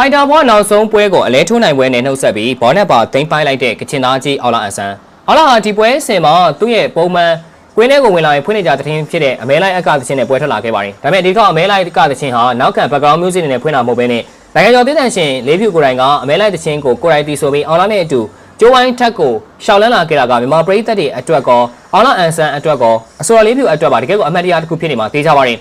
ဖိုင်တာဘွားနောက်ဆုံးပွဲကိုအလဲထိုးနိုင်ပွဲနဲ့နှုတ်ဆက်ပြီးဘောနက်ပါသိမ်းပိုက်လိုက်တဲ့ကချင်သားကြီးအော်လာအန်ဆန်အော်လာဟာဒီပွဲအစင်မှာသူ့ရဲ့ပုံမှန်ကွင်းထဲကိုဝင်လာရင်ဖွင့်နေကြတဲ့တင်ဖြစ်တဲ့အမဲလိုက်အကသချင်းနဲ့ပွဲထွက်လာခဲ့ပါတယ်ဒါပေမဲ့ဒီတစ်ခါအမဲလိုက်အကသချင်းဟာနောက်ခံ background music နဲ့ဖွင့်တာမဟုတ်ဘဲနဲ့နိုင်ငံကျော်တည်တံရှင်လေးဖြူကိုယ်တိုင်ကအမဲလိုက်သချင်းကိုကိုယ်တိုင်တီးဆိုပြီးအော်လာနဲ့အတူကျိုးဝိုင်းထက်ကိုရှောက်လန်းလာခဲ့တာကမြန်မာပရိသတ်တွေအတွက်ကောအော်လာအန်ဆန်အတွက်ကောအစော်လေးဖြူအတွက်ပါတကယ်ကိုအမှတ်တရတစ်ခုဖြစ်နေမှာသိကြပါတယ်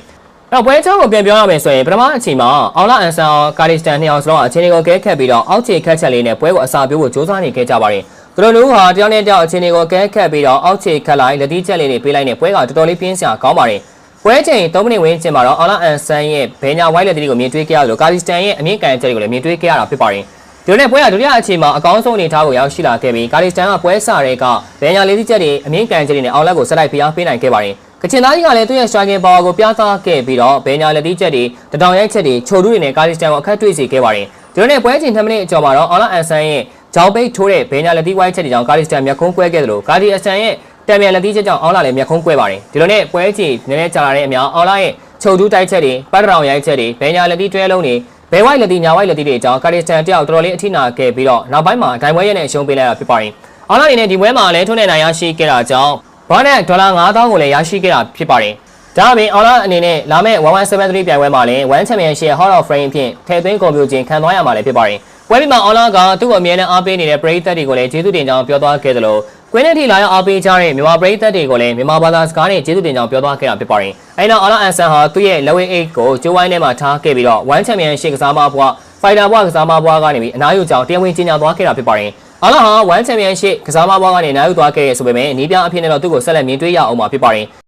နောက်ပွဲချောင်းကိုပြန်ပြောရမယ်ဆိုရင်ပထမအချိန်မှာအောင်လာအန်ဆန်အောင်ကာဒီစတန်နှစ်အောင်စလုံးအချင်းတွေကိုကဲခတ်ပြီးတော့အောက်ခြေခတ်ချက်လေးနဲ့ပွဲကိုအစာပြိုးဖို့စ조사နေခဲ့ကြပါတယ်။သူတို့တို့ဟာတယောက်နဲ့တယောက်အချင်းတွေကိုကဲခတ်ပြီးတော့အောက်ခြေခတ်လိုက်လက်တီးချက်လေးတွေပေးလိုက်နဲ့ပွဲကတော်တော်လေးပြင်းစရာကောင်းပါတယ်။ပွဲချိန်3မိနစ်ဝန်းကျင်မှာတော့အောင်လာအန်ဆန်ရဲ့ဘဲညာဝိုင်းလက်တီးကိုမြင်တွေ့ခဲ့ရလို့ကာဒီစတန်ရဲ့အမြင့်ကန်ချက်တွေကိုလည်းမြင်တွေ့ခဲ့ရတာဖြစ်ပါတယ်။ဒီလိုနဲ့ပွဲကဒုတိယအချိန်မှာအကောင်းဆုံးအနေအထားကိုရောက်ရှိလာခဲ့ပြီးကာဒီစတန်ကပွဲစတဲ့ကဘဲညာလေးတီးချက်တွေအမြင့်ကန်ချက်တွေနဲ့အောင်လက်ကိုဆက်လိုက်ပြအားပေးနိုင်ခဲ့ပါတယ်။ ကချင်သားကြီးကလည်းသူ့ရဲ့ striking power ကိုပြသခဲ့ပြီးတော့ဘယ်ညာလက်တီးချက်တွေတတောင်ရိုက်ချက်တွေချိုတူးတွေနဲ့ကာလီစတန်ကိုအခက်တွေ့စေခဲ့ပါတယ်။ဒီလိုနဲ့ပွဲချိန်2မိနစ်အကျော်မှာတော့အော်လာအန်ဆန်ရဲ့ဂျောင်းပိတ်ထိုးတဲ့ဘယ်ညာလက်တီးဝိုင်းချက်တွေကြောင့်ကာလီစတန်မျက်ခုံးကွဲခဲ့တယ်လို့ကာဒီအဆန်ရဲ့တံမြန်လက်တီးချက်ကြောင့်အော်လာလည်းမျက်ခုံးကွဲပါတယ်။ဒီလိုနဲ့ပွဲချိန်နည်းနည်းကြာလာတဲ့အမြောက်အော်လာရဲ့ချိုတူးတိုက်ချက်တွေပတ်တောင်ရိုက်ချက်တွေဘယ်ညာလက်တီးတွဲလုံးတွေဘယ်ဝိုက်လက်တီးညာဝိုက်လက်တီးတွေအကြောင်းကာလီစတန်တယောက်တော်တော်လေးအထိနာခဲ့ပြီးတော့နောက်ပိုင်းမှာဒိုင်ပွဲရဲ့နဲ့အရှုံးပေးလိုက်တာဖြစ်ပါတယ်။အော်လာအနေနဲ့ဒီပွဲမှာလည်းထုံးနေနိုင်ရရှိခဲ့တာကြောင့် ဘာနဲ့ဒေါ်လာ9000ကိုလည်းရရှိခဲ့တာဖြစ်ပါတယ်။ဒါအပြင်အော်လာအနေနဲ့လာမယ့်1173ပြိုင်ပွဲမှာလည်း1 Championship Hall of Fame ဖြင့်ထည့်သွင်းကွန်ပျူတာခံသွားရမှာလည်းဖြစ်ပါတယ်။ပွဲပြီးမှာအော်လာကသူ့ကိုအမြဲတမ်းအားပေးနေတဲ့ပရိသတ်တွေကိုလည်းကျေးဇူးတင်ကြောင်းပြောသွားခဲ့သလိုကွင်းနဲ့ထိလာရောက်အားပေးကြတဲ့မြန်မာပရိသတ်တွေကိုလည်းမြန်မာဘာသာစကားနဲ့ကျေးဇူးတင်ကြောင်းပြောသွားခဲ့တာဖြစ်ပါတယ်။အဲဒီနောက်အော်လာအန်ဆန်ဟာသူ့ရဲ့ level 8ကိုကျိုးဝိုင်းထဲမှာထားခဲ့ပြီးတော့1 Championship ကစားမဘွား Fighter ဘွားကစားမဘွားကနေပြီးအနားယူကြောင်းတရားဝင်ကြေညာသွားခဲ့တာဖြစ်ပါတယ်။အော်လာဟာ1 Championship ကစားမဘွားကနေအနားယူသွားခဲ့ရဆိုပေမဲ့နီးပြအဖြစ်နဲ့တော့သူ့ကိုဆက်လက်မြင်တွေ့ရအောင်မှာဖြစ်ပါတယ်။